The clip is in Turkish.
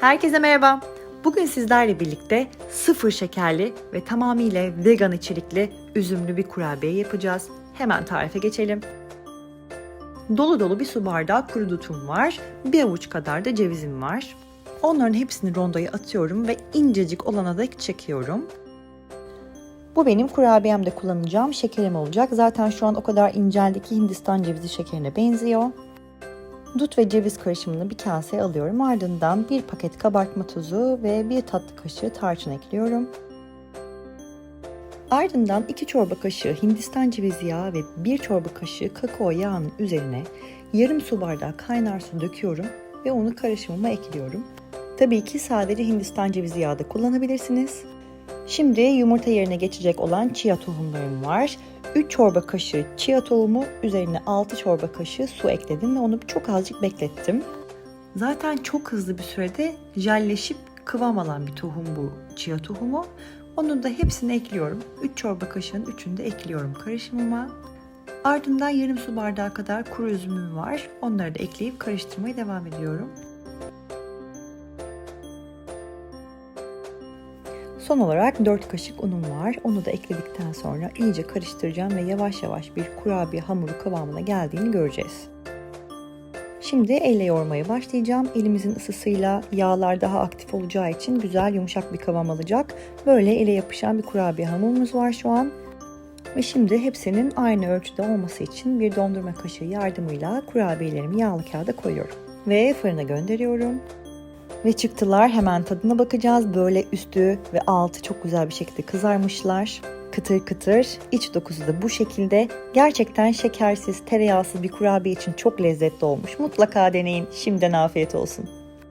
Herkese merhaba. Bugün sizlerle birlikte sıfır şekerli ve tamamıyla vegan içerikli üzümlü bir kurabiye yapacağız. Hemen tarife geçelim. Dolu dolu bir su bardağı kuru dutum var. Bir avuç kadar da cevizim var. Onların hepsini rondoya atıyorum ve incecik olana dek çekiyorum. Bu benim kurabiyemde kullanacağım şekerim olacak. Zaten şu an o kadar inceldi ki Hindistan cevizi şekerine benziyor. Dut ve ceviz karışımını bir kaseye alıyorum. Ardından bir paket kabartma tozu ve bir tatlı kaşığı tarçın ekliyorum. Ardından 2 çorba kaşığı Hindistan cevizi yağı ve 1 çorba kaşığı kakao yağının üzerine yarım su bardağı kaynar su döküyorum ve onu karışımıma ekliyorum. Tabii ki sadece Hindistan cevizi yağı da kullanabilirsiniz. Şimdi yumurta yerine geçecek olan chia tohumlarım var. 3 çorba kaşığı chia tohumu, üzerine 6 çorba kaşığı su ekledim ve onu çok azıcık beklettim. Zaten çok hızlı bir sürede jelleşip kıvam alan bir tohum bu chia tohumu. Onun da hepsini ekliyorum. 3 çorba kaşığın 3'ünü de ekliyorum karışımıma. Ardından yarım su bardağı kadar kuru üzümüm var. Onları da ekleyip karıştırmaya devam ediyorum. Son olarak 4 kaşık unum var. Onu da ekledikten sonra iyice karıştıracağım ve yavaş yavaş bir kurabiye hamuru kıvamına geldiğini göreceğiz. Şimdi elle yoğurmaya başlayacağım. Elimizin ısısıyla yağlar daha aktif olacağı için güzel yumuşak bir kıvam alacak. Böyle ele yapışan bir kurabiye hamurumuz var şu an. Ve şimdi hepsinin aynı ölçüde olması için bir dondurma kaşığı yardımıyla kurabiyelerimi yağlı kağıda koyuyorum. Ve fırına gönderiyorum. Ve çıktılar hemen tadına bakacağız. Böyle üstü ve altı çok güzel bir şekilde kızarmışlar. Kıtır kıtır. İç dokusu da bu şekilde. Gerçekten şekersiz, tereyağsız bir kurabiye için çok lezzetli olmuş. Mutlaka deneyin. Şimdiden afiyet olsun.